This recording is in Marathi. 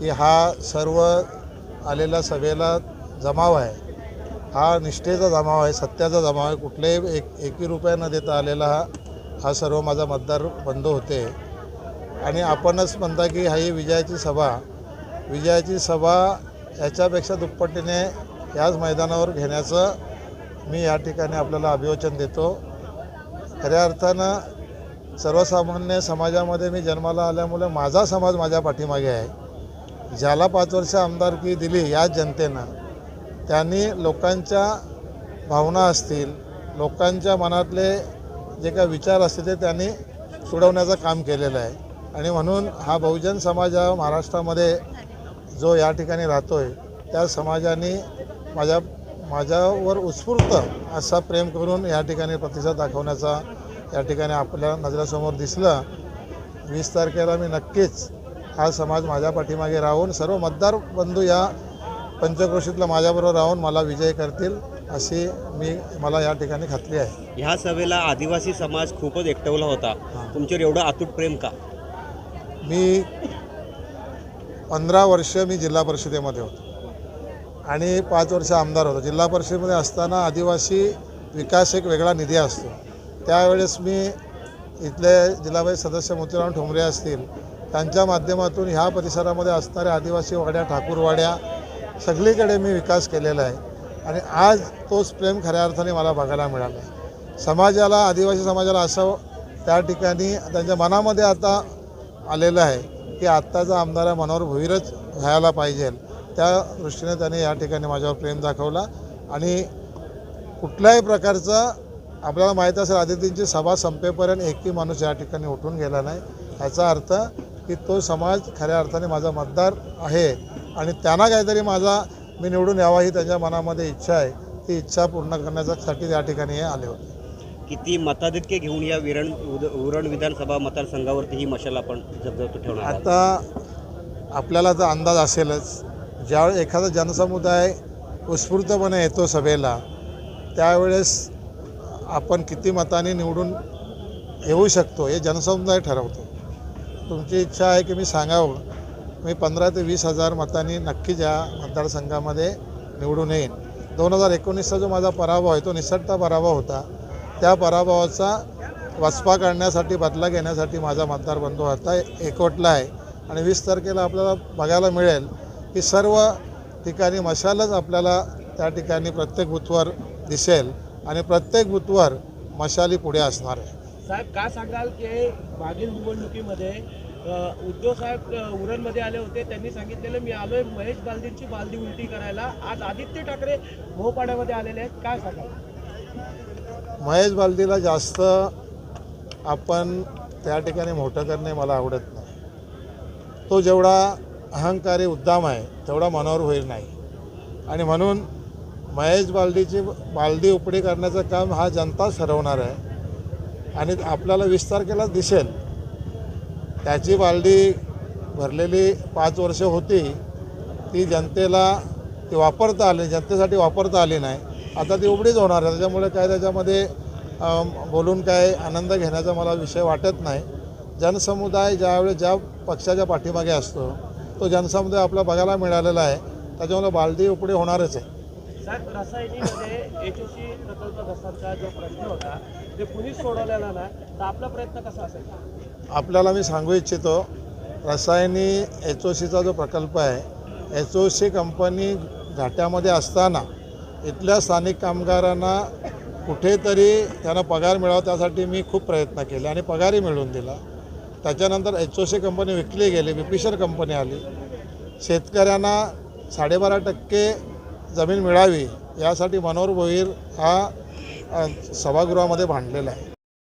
की हा सर्व आलेला सभेला जमाव आहे. हा निष्ठेचा जमाव आहे सत्याचा जमाव आहे. कुठल्याही एक एकही रुपया न देता आलेला हा हा सर्व माझा मतदार बंद होते. आणि आपणच म्हणता की हा ही विजयाची सभा विजयाची सभा याच्यापेक्षा दुप्पटीने याच मैदानावर घेण्याचं मी या ठिकाणी आपल्याला अभिवचन देतो. खऱ्या अर्थानं सर्वसामान्य समाजामध्ये मी जन्माला आल्यामुळे माझा समाज माझ्या पाठीमागे आहे. ज्याला पाच वर्ष आमदारकी दिली याच जनतेनं त्यांनी लोकांच्या भावना असतील लोकांच्या मनातले जे काही विचार असतील ते त्यांनी सोडवण्याचं काम केलेलं आहे. आणि म्हणून हा बहुजन समाज हा महाराष्ट्रामध्ये जो या ठिकाणी राहतो आहे त्या समाजाने माझ्या माझ्यावर उत्स्फूर्त असा प्रेम करून या ठिकाणी प्रतिसाद दाखवण्याचा या ठिकाणी आपल्या नजरासमोर दिसलं. वीस तारखेला मी नक्कीच हा समाज माझ्या पाठीमागे राहून सर्व मतदार बंधू या पंचक्रोशीतला माझ्याबरोबर राहून मला विजय करतील अशी मी मला या ठिकाणी खात्री आहे. ह्या सभेला आदिवासी समाज खूपच एकटवला होता. तुमच्यावर एवढं अतूट प्रेम का? मी पंधरा वर्ष मी जिल्हा परिषदेमध्ये होतो. आणि पाच वर्ष आमदार होतो. जिल्हा परिषदेमध्ये असताना आदिवासी विकास एक वेगळा निधी असतो. त्यावेळेस मी इथले जिल्हा परिषद सदस्य मोतीराम ठोंबरे असतील त्यांच्या माध्यमातून ह्या परिसरामध्ये असणाऱ्या आदिवासी वाड्या ठाकूरवाड्या सगळीकडे मी विकास केलेला आहे. आणि आज तोच प्रेम खऱ्या अर्थाने मला बघायला मिळाला आहे. समाजाला आदिवासी समाजाला असं त्या ठिकाणी त्यांच्या मनामध्ये आता आलेलं आहे की आत्ताचा आमदार मनोहर भुईरच व्हायला पाहिजे. त्या दृष्टीने त्याने या ठिकाणी माझ्यावर प्रेम दाखवला. आणि कुठल्याही प्रकारचा आपल्याला माहीत असेल आदितींची सभा संपेपर्यंत एकही माणूस या ठिकाणी उठून गेला नाही. याचा अर्थ की तो समाज खऱ्या अर्थाने माझा मतदार आहे आणि त्यांना काहीतरी माझा मी निवडून यावा ही त्यांच्या मनामध्ये इच्छा आहे. ती इच्छा पूर्ण करण्यासाठी या ठिकाणी हे आले होते. किती मताधिक्य घेऊन या विरण उद- उरण विधानसभा मतदारसंघावरती ही मशाल आपण जगजगतो ठेवणार? आता आपल्याला तर अंदाज असेलच. ज्यावेळेस एखादा जनसमुदाय उत्स्फूर्तपणे येतो सभेला त्यावेळेस आपण किती मतांनी निवडून येऊ शकतो हे जनसमुदाय ठरवतो. तुमची इच्छा आहे की मी सांगावं? मी पंधरा ते वीस हजार मतांनी नक्कीच या मतदारसंघामध्ये निवडून येईन. दोन हजार एकोणीसचा जो माझा पराभव आहे तो निसटता पराभव होता. त्या पराभवाचा वचपा काढण्यासाठी बदला घेण्यासाठी माझा मतदार बंधू आता एकवटला आहे. आणि वीस तारखेला आपल्याला बघायला मिळेल की सर्व ठिकाणी मशालच आपल्याला त्या ठिकाणी प्रत्येक बूथवर दिसेल. आणि प्रत्येक बूथवर मशाली पुढे असणार आहे. साहेब का सांगाल की मागील निवडणुकीमध्ये उद्धव साहेब उरणमध्ये आले होते त्यांनी सांगितलेलं मी आलोय महेश बालदींची बालदी उलटी करायला. आज आदित्य ठाकरे भोपाड्यामध्ये आलेले आहेत. काय सांगाल? महेश बालदीला जास्त आपण त्या ठिकाणी मोठं करणे मला आवडत नाही. तो जेवढा अहंकारी उद्दाम आहे तेवढा मनोहर होईल नाही. आणि म्हणून महेश बालदीची बालदी उपडी करण्याचं काम हा जनताच ठरवणार आहे. आणि आपल्याला वीस तारखेला दिसेल. त्याची बालदी भरलेली पाच वर्ष होती. ती जनतेला ती वापरता आली जनतेसाठी वापरता आली नाही. आता ती उघडीच होणार आहे. त्याच्यामुळे काय त्याच्यामध्ये बोलून काय आनंद घेण्याचा मला विषय वाटत नाही. जनसमुदाय ज्यावेळेस ज्या पक्षाच्या पाठीमागे असतो तो जनसमुदाय आपला बघायला मिळालेला आहे. त्याच्यामुळे बालदी उपडी होणारच आहे. साहेब रसायनीमध्ये एच ओ सी प्रकल्पग्रस्तांचा जो प्रश्न होता ते कुणीच सोडवलेला ना तर आपला प्रयत्न कसा असेल? आपल्याला मी सांगू इच्छितो रसायनी एच ओ सीचा जो प्रकल्प आहे एच ओ सी कंपनी घाट्यामध्ये असताना इथल्या स्थानिक कामगारांना कुठेतरी त्यांना पगार मिळावा त्यासाठी मी खूप प्रयत्न केले आणि पगारही मिळवून दिला. त्याच्यानंतर एच ओ सी कंपनी विकली गेली विपिशर कंपनी आली. शेतकऱ्यांना साडेबारा टक्के जमीन मिळावी यासाठी मनोहर भोईर हा सभागृहामध्ये भांडलेला आहे.